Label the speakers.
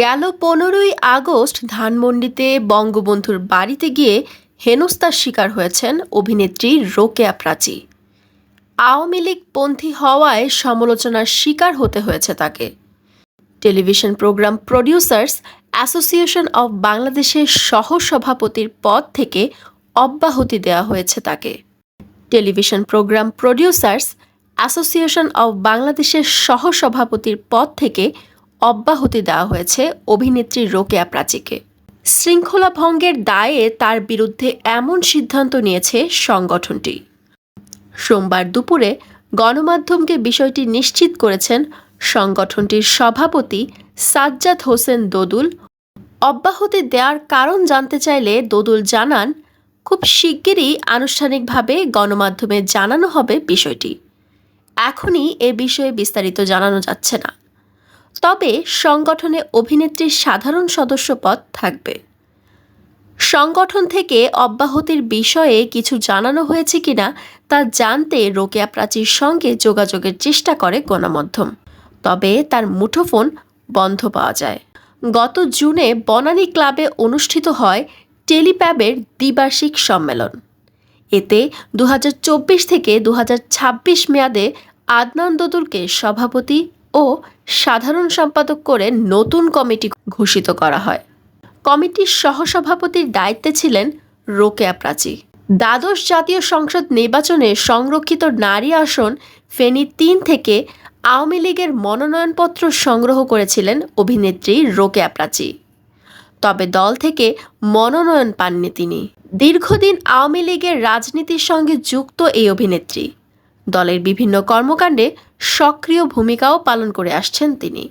Speaker 1: গেল পনেরোই আগস্ট ধানমন্ডিতে বঙ্গবন্ধুর বাড়িতে গিয়ে হেনস্থার শিকার হয়েছেন অভিনেত্রী রোকেয়া প্রাচী। আওয়ামী লীগ পন্থী হওয়ায় সমালোচনার শিকার হতে হয়েছে তাকে। Television program producers association of বাংলাদেশের সহসভাপতির পদ থেকে অব্যাহতি দেওয়া হয়েছে তাকে। Television program producers association of বাংলাদেশের সহসভাপতির পদ থেকে অব্যাহতি দেওয়া হয়েছে অভিনেত্রী রোকেয়া প্রাচীকে। শৃঙ্খলা ভঙ্গের দায়ে তার বিরুদ্ধে এমন সিদ্ধান্ত নিয়েছে সংগঠনটি। সোমবার দুপুরে গণমাধ্যমকে বিষয়টি নিশ্চিত করেছেন সংগঠনটির সভাপতি সাজ্জাদ হোসেন দোদুল। অব্যাহতি দেওয়ার কারণ জানতে চাইলে দোদুল জানান, খুব শিগগিরই আনুষ্ঠানিকভাবে গণমাধ্যমে জানানো হবে বিষয়টি। এখনই এ বিষয়ে বিস্তারিত জানানো যাচ্ছে না। তবে সংগঠনে অভিনেত্রীর সাধারণ সদস্য পদ থাকবে। সংগঠন থেকে অব্যাহতির বিষয়ে কিছু জানানো হয়েছে কিনা তা জানতে রোকেয়া প্রাচীর সঙ্গে যোগাযোগের চেষ্টা করে গণমাধ্যম। তবে তার মুঠোফোন বন্ধ পাওয়া যায়। গত জুনে বনানী ক্লাবে অনুষ্ঠিত হয় টেলিপ্যাবের দ্বিবার্ষিক সম্মেলন। এতে দু হাজার চব্বিশ থেকে দু হাজার ছাব্বিশ মেয়াদে আদনান দদুলকে সভাপতি ও সাধারণ সম্পাদক করে নতুন কমিটি ঘোষিত করা হয়। কমিটির সহসভাপতির দায়িত্বে ছিলেন রোকেয়া প্রাচী। দ্বাদশ জাতীয় সংসদ নির্বাচনে সংরক্ষিত নারী আসন ফেনী তিন থেকে আওয়ামী লীগের মনোনয়নপত্র সংগ্রহ করেছিলেন অভিনেত্রী রোকেয়া প্রাচী। তবে দল থেকে মনোনয়ন পাননি তিনি। দীর্ঘদিন আওয়ামী লীগের রাজনীতির সঙ্গে যুক্ত এই অভিনেত্রী। দলের বিভিন্ন কর্মকাণ্ডে সক্রিয় ভূমিকাও পালন করে আসছেন তিনি।